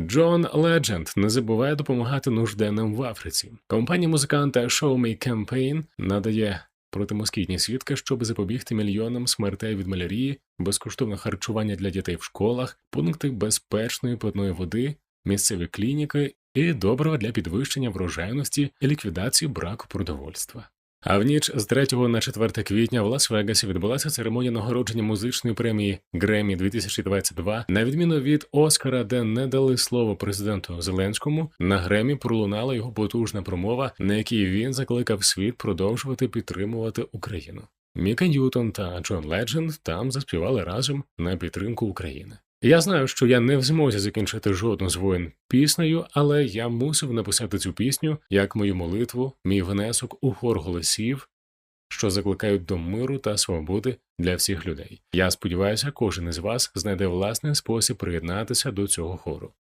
Джон Ледженд не забуває допомагати нужденним в Африці. Компанія музиканта Show Me Campaign надає протимоскітні сітки, щоб запобігти мільйонам смертей від малярії, безкоштовне харчування для дітей в школах, пункти безпечної питної води, місцеві клініки і добрива для підвищення врожайності і ліквідації браку продовольства. А в ніч з 3 на 4 квітня в Лас-Вегасі відбулася церемонія нагородження музичної премії Гремі 2022. На відміну від Оскара, де не дали слово президенту Зеленському, на Гремі пролунала його потужна промова, на якій він закликав світ продовжувати підтримувати Україну. Міка Ньютон та Джон Ледженд там заспівали разом на підтримку України. Я знаю, що я не в змозі закінчити жодну з воїн піснею, але я мусив написати цю пісню як мою молитву, мій внесок у хор голосів, що закликають до миру та свободи для всіх людей. Я сподіваюся, кожен із вас знайде власний спосіб приєднатися до цього хору.